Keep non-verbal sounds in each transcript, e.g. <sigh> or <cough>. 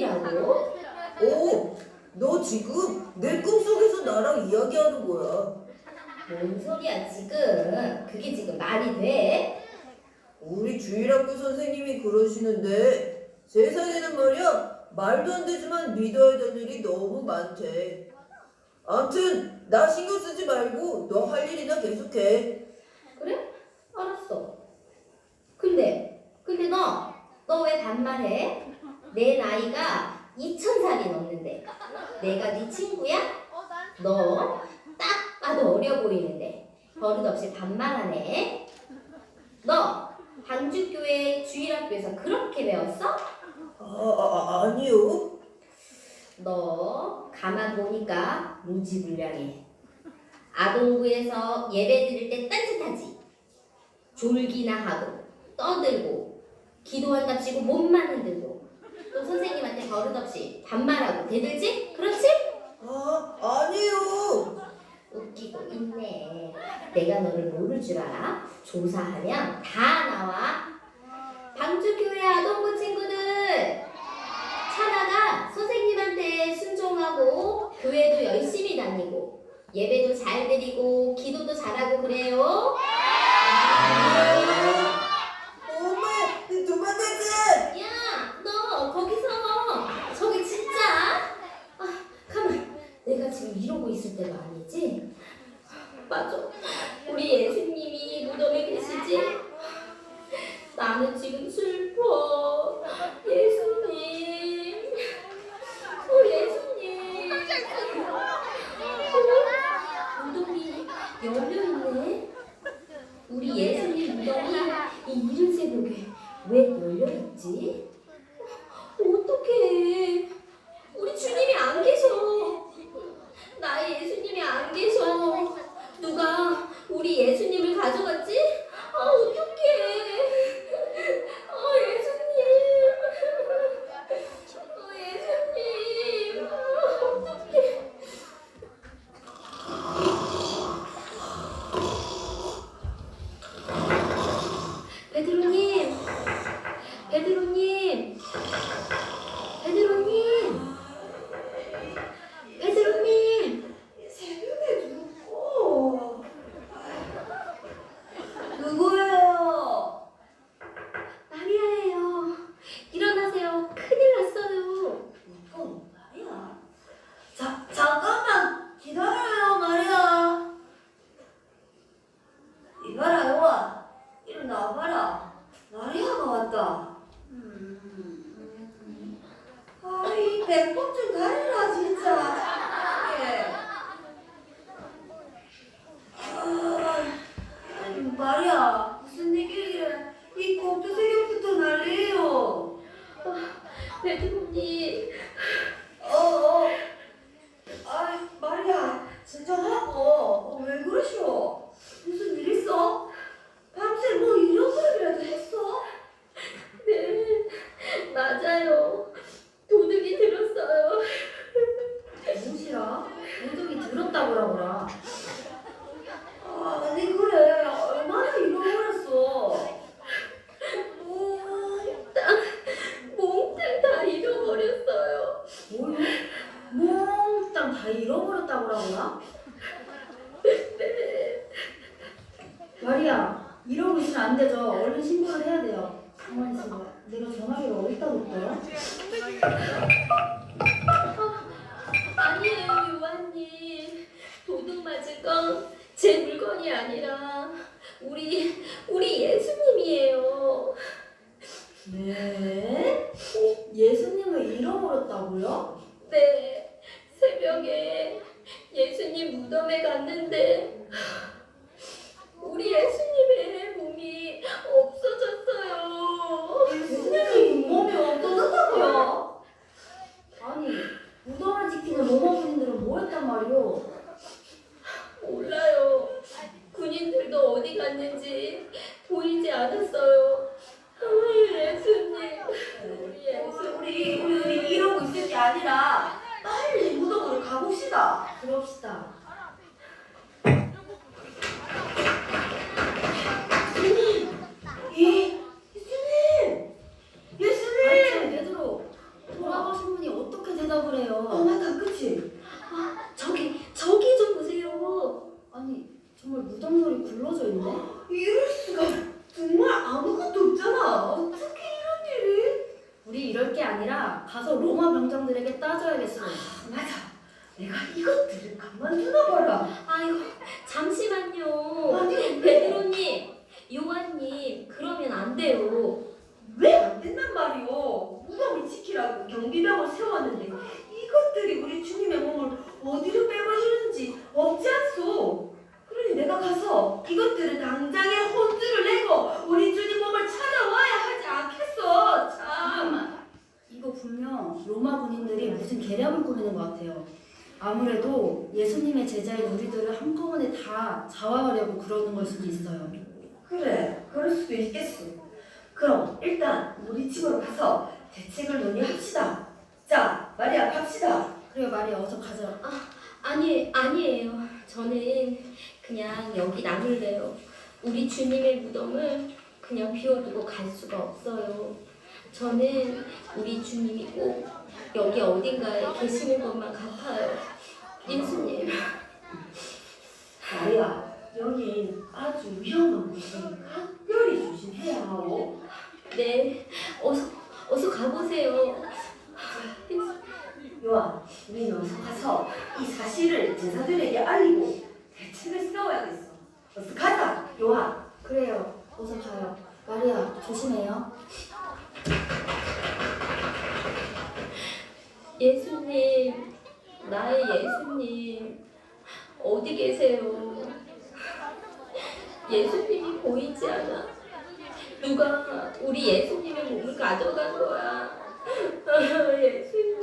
꿈이라고? 오, 너 지금 내 꿈속에서 나랑 이야기하는 거야. 뭔 소리야 지금? 그게 지금 말이 돼? 우리 주일학교 선생님이 그러시는데 세상에는 말이야 말도 안 되지만 믿어야 될 일이 너무 많대. 암튼 나 신경 쓰지 말고 너 할 일이나 계속해. 그래? 알았어. 근데 근데 너 너 왜 반말해? 내 나이가 2,000살이 넘는데 내가 네 친구야? 너 딱 봐도 어려 보이는데 버릇없이 반말하네. 너 방주교회 주일학교에서 그렇게 배웠어? 아, 아 아니요. 너 가만 보니까 무지불량해. 아동부에서 예배 드릴 때 딴짓하지. 졸기나 하고 떠들고 기도한답시고 몸만 흔들고 또 선생님한테 버릇없이 반말하고 대들지? 그렇지? 아 아니요. 웃기고 있네. 내가 너를 모를 줄 알아? 조사하면 다 나와. 방주교회 아동부 친구들 차나가 선생님한테 순종하고 교회도 열심히 다니고 예배도 잘 드리고 기도도 잘하고 그래요. 엄마 도망가자. 야, 너 거기서 저기 진짜 아, 가만. 내가 지금 이러고 있을 때가 아니지? 맞아. 우리 예수님이 무덤에 계시지? 나는 지금 슬퍼. 마리아, 이러고 있으면 안 되죠. 얼른 신고를 해야 돼요. 가만히 있어봐. 내가 전화기를 어디다 뒀더라? 아니에요, 요한님. 도둑 맞은 건 제 물건이 아니라 우리, 우리 예수님이에요. 네? 예수님을 잃어버렸다고요? 네, 새벽에 예수님 무덤에 갔는데 우리 예수님의 몸이 없어졌어요. 예수님이 몸이 없어졌다고요? 아니, 무덤을 지키는 로마군인들은 뭐했단 말이오? 몰라요. 군인들도 어디 갔는지 보이지 않았어요. 아, 예수님, 우리 예수. 우리, 우리, 우리 이러고 있을 게 아니라 빨리 무덤으로 가봅시다. 그럽시다. 예? 예수님! 예수님! 아니, 베드로, 돌아가신 대답을 어 해요. 맞다 그치? 아 저기 저기 좀 보세요 아니 정말 무덤돌이 굴러져 있네. 이럴 수가 정말 아무것도 없잖아 어떻게 이런 일이 우리 이럴 게 아니라 가서 로마 병장들에게 따져야겠어. 맞아 내가 이것들을 가만두나 봐라 아이고 잠시만요 아니 베드로님 요한님 그러면 안 돼요 왜 안 된단 말이오 무덤을 지키라고 경비병을 세웠는데 이것들이 우리 주님의 몸을 어디로 빼버리는지 없지 않소 그러니 내가 가서 이것들을 당장에 혼주를 내고 우리 주님 몸을 찾아와야 하지 않겠어 참. 이거 분명 로마 군인들이 무슨 계략을 꾸미는 것 같아요. 아무래도 예수님의 제자인 우리들을 한꺼번에 다 잡아가려고 그러는 걸 수도 있어요. 그래, 그럴 수도 있겠어. 그럼 일단 우리 집으로 가서 대책을 논의합시다. 자, 마리아 갑시다. 그래요, 마리아 어서 가자. 아니, 아니에요. 저는 그냥 여기 남을래요. 우리 주님의 무덤을 그냥 비워두고 갈 수가 없어요. 저는 우리 주님이 꼭 여기 어딘가에 계시는 것만 같아요. 예수님. 마리아, 여기 아주 위험한 곳이니 각별히 조심해야 하오. 네, 어서 어서 가보세요. 요한, 우리는 어서 가서 이 사실을 제자들에게 알리고 대책을 세워야겠어. 어서 가자, 요한. 그래요, 어서 가요. 마리아, 조심해요. 예수님, 나의 예수님, 어디 계세요? 예수님이 보이지 않아. 누가 우리 예수님의 몸을 가져간 거야. <laughs> 예수님.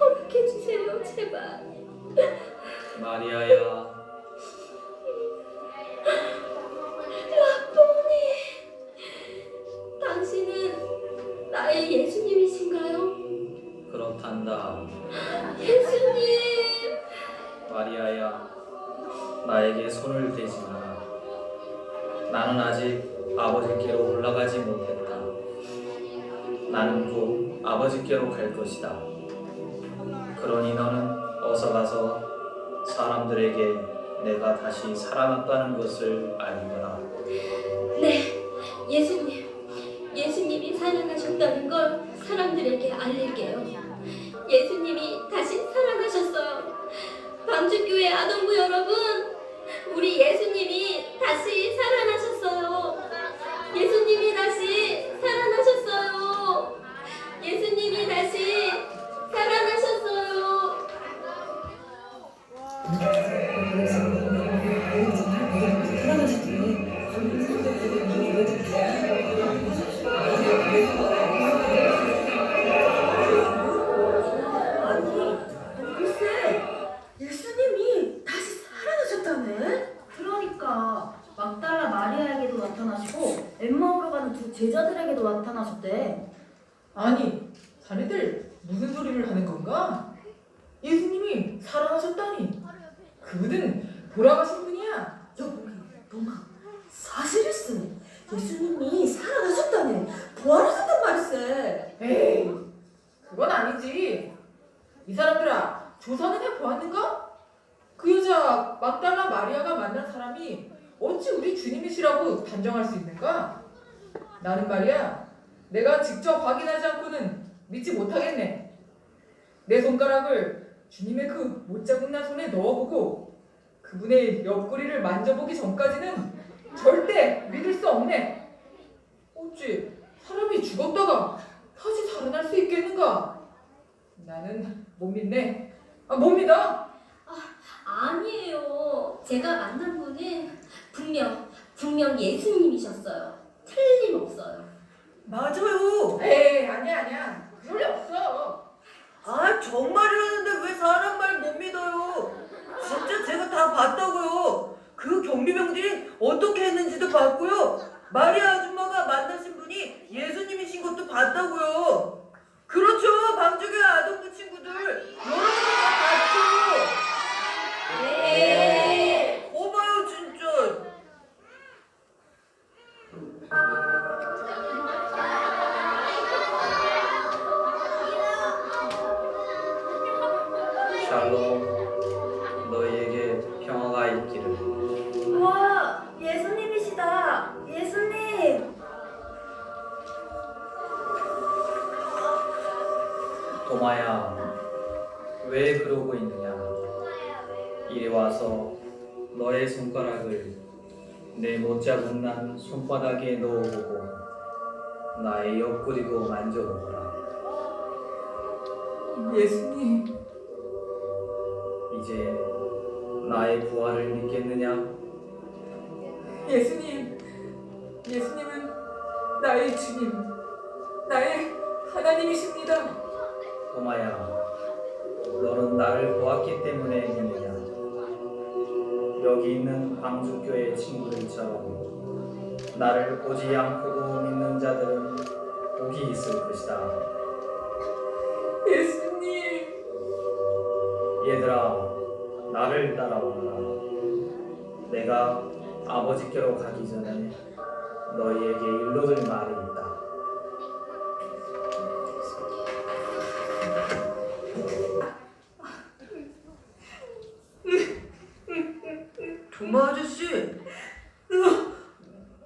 허락해 주세요, 제발. 마리아야. 라보니 당신은 나의 예수님이신가요? 그렇단다. 예수님! 마리아야 나에게 손을 대지 마라 나는 아직 아버지께로 올라가지 못했다. 나는 곧 아버지께로 갈 것이다 그러니 너는 어서 가서 사람들에게 내가 다시 살아났다는 것을 알리거라. 네 예수님. 예수님이 살아나셨다는 걸 사람들에게 알릴게요. 예수님이 다시 살아나셨어요 방주교회 아동부 여러분 우리 예수님이 다시 예수님이 살아나셨다네. 부활하셨단 말일세. 에이, 그건 아니지. 이 사람들아, 조사는 해보았는가? 그 여자 막달라 마리아가 만난 사람이 어찌 우리 주님이시라고 단정할 수 있는가? 나는 말이야, 내가 직접 확인하지 않고는 믿지 못하겠네. 내 손가락을 주님의 그 못자국난 손에 넣어보고 그분의 옆구리를 만져보기 전까지는 절대 믿을 수 없네. 어찌 사람이 죽었다가 다시 살아날 수 있겠는가? 나는 못 믿네. 아, 못 믿어. 제가 만난 분은 분명 분명 예수님이셨어요. 틀림없어요. 맞아요. 에이 아니야 아니야 그럴 리 없어. 아 정말이라는데 왜 사람 말 못 믿어요? 진짜 제가 다 봤다고요. 그 경비병들이 어떻게 했는지도 봤고요. 마리아 아줌마가 만나신 분이 예수님이신 것도 봤다고요. 왜 그러고 있느냐? 이리 와서 너의 손가락을 내 못 잡은 난 손바닥에 넣어보고 나의 옆구리도 만져보거라. 예수님. 이제 나의 부활을 믿겠느냐? 예수님. 예수님은 나의 주님 나의 하나님이십니다. 도마야 너는 나를 보았기 때문에 믿느냐 여기 있는 방주교회 친구들처럼 나를 보지 않고도 믿는 자들은 복이 있을 것이다. 예수님! 얘들아 나를 따라오라. 내가 아버지께로 가기 전에 너희에게 일러줄 말이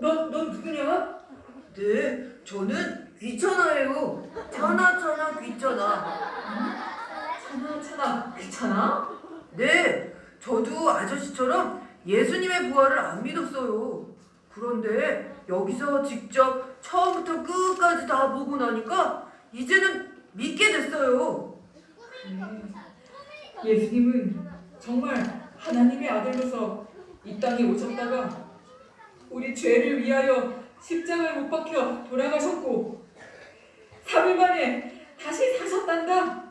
넌, 넌 누구냐? 네, 저는 귀찮아요. 차나 차나 귀찮아. 차나 차나 귀찮아? 네, 저도 아저씨처럼 예수님의 부활을 안 믿었어요. 그런데 여기서 직접 처음부터 끝까지 다 보고 나니까 이제는 믿게 됐어요. 예수님은 정말 하나님의 아들로서 이 땅에 오셨다가 우리 죄를 위하여 십자가에 못 박혀 돌아가셨고 3일 만에 다시 사셨단다.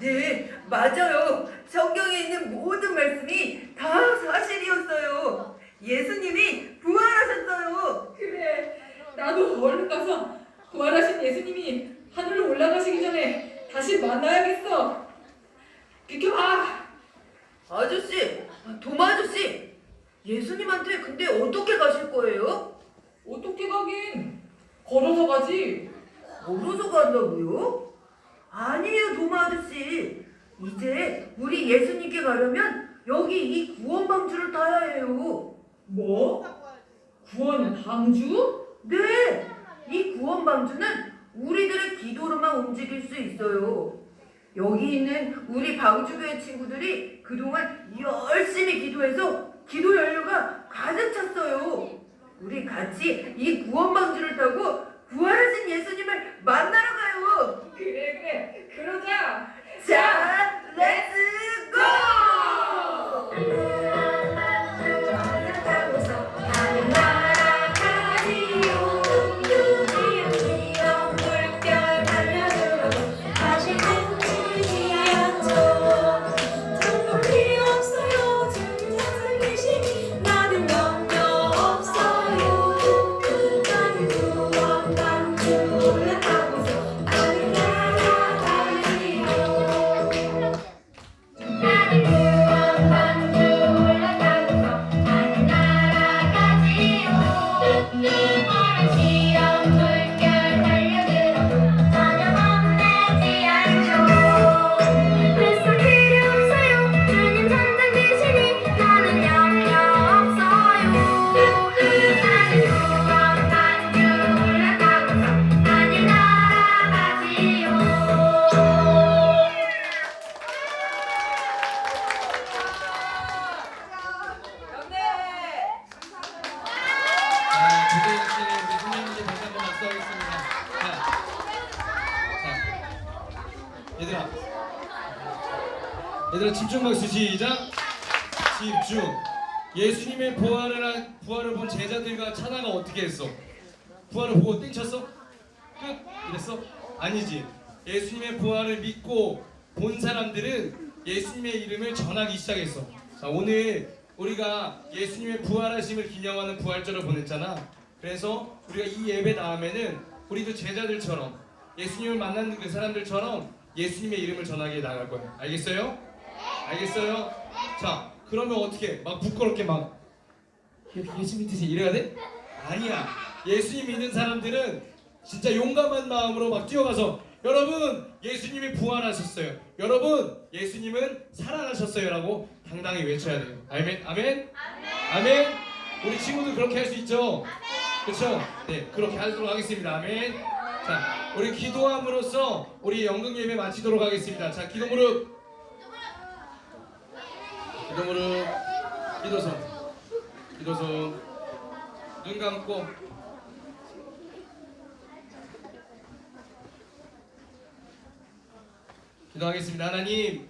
네, 맞아요. 성경에 있는 모든 말씀이 다 사실이었어요. 예수님이 부활하셨어요. 그래, 나도 얼른 가서 부활하신 예수님이 하늘로 올라가시기 전에 다시 만나야겠어. 비켜봐. 아저씨, 도마 아저씨, 예수님한테 근데 어떻게 가실 거예요? 어떻게 가긴 걸어서 가지. 걸어서 간다고요? 아니에요, 도마 아저씨. 이제 우리 예수님께 가려면 여기 이 구원 방주를 타야 해요. 뭐? 구원 방주? 네, 이 구원 방주는 우리들의 기도로만 움직일 수 있어요. 여기 있는 우리 방주교회 친구들이 그동안 열심히 기도해서 기도 연료가 가득 찼어요. 우리 같이 이 구원방주를 타고 부활하신 예수님을 만나러 가요. 그래 그래 그러자. 자, 렛츠 자, 얘들아, 얘들아 집중 박수 시작. 집중. 예수님의 부활을 한, 부활을 본 제자들과 차나가 어떻게 했어? 부활을 보고 땡쳤어? 끝? 이랬어? 아니지. 예수님의 부활을 믿고 본 사람들은 예수님의 이름을 전하기 시작했어. 자, 오늘 우리가 예수님의 부활하심을 기념하는 부활절을 보냈잖아. 그래서 우리가 이 예배 다음에는 우리도 제자들처럼 예수님을 만난 그 사람들처럼 예수님의 이름을 전하게 나갈 거야. 알겠어요? 알겠어요? 자, 그러면 어떻게? 막 부끄럽게 막 예수 믿으세요 이래야 돼? 아니야. 예수님 믿는 사람들은 진짜 용감한 마음으로 막 뛰어가서 여러분 예수님이 부활하셨어요. 여러분 예수님은 살아나셨어요라고 당당히 외쳐야 돼요. 아멘. 아멘. 아멘. 우리 친구들 그렇게 할 수 있죠? 그렇죠? 네, 그렇게 하도록 하겠습니다. 아멘. 자, 우리 기도함으로써 우리 연극 예배 마치도록 하겠습니다. 자, 기도 무릎. 기도 무릎. 기도선. 기도선. 눈 감고. 기도하겠습니다. 하나님,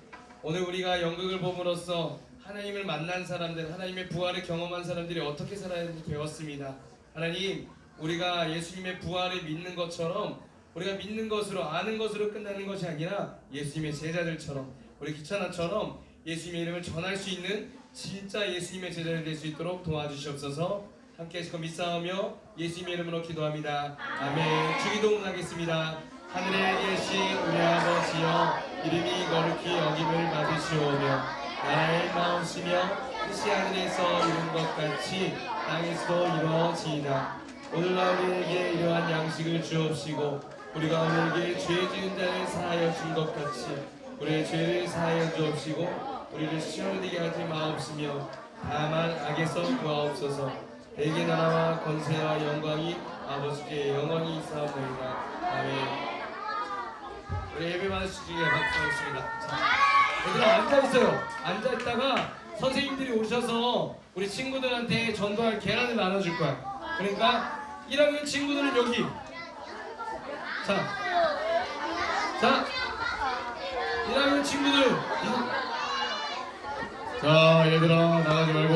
오늘 우리가 연극을 봄으로써 하나님을 만난 사람들, 하나님의 부활을 경험한 사람들이 어떻게 살아야 하는지 배웠습니다. 하나님, 우리가 예수님의 부활을 믿는 것처럼 우리가 믿는 것으로 아는 것으로 끝나는 것이 아니라 예수님의 제자들처럼 우리 기찬아처럼 예수님의 이름을 전할 수 있는 진짜 예수님의 제자를 될수 있도록 도와주시옵소서. 함께 시고 믿사오며 예수님의 이름으로 기도합니다. 아멘. 주기도문 하겠습니다. 하늘에 계신 우리 아버지여 이름이 거룩히 여김을 받으시오며 나라의 마음이며 뜻이 하늘에서 이룬 것 같이 땅에서도 이루어지이다. 오늘날 우리에게 이러한 양식을 주옵시고 우리가 우리에게 죄 지은 자를 사하여 준 것 같이 우리의 죄를 사하여 주옵시고 우리를 시험에 들게 하지 마옵시며 다만 악에서 구하옵소서. 내게 나라와 권세와 영광이 아버지께 영원히 있사옵나이다. 아멘 우리 예배 받으시기에 박수하겠습니다 자, 얘들아 앉아있어요 앉아있다가 선생님들이 오셔서 우리 친구들한테 전도할 계란을 나눠줄 거야 그러니까 1학년 친구들은 여기 자, 자, 1학년 친구들. 자, 얘들아, 나가지 말고.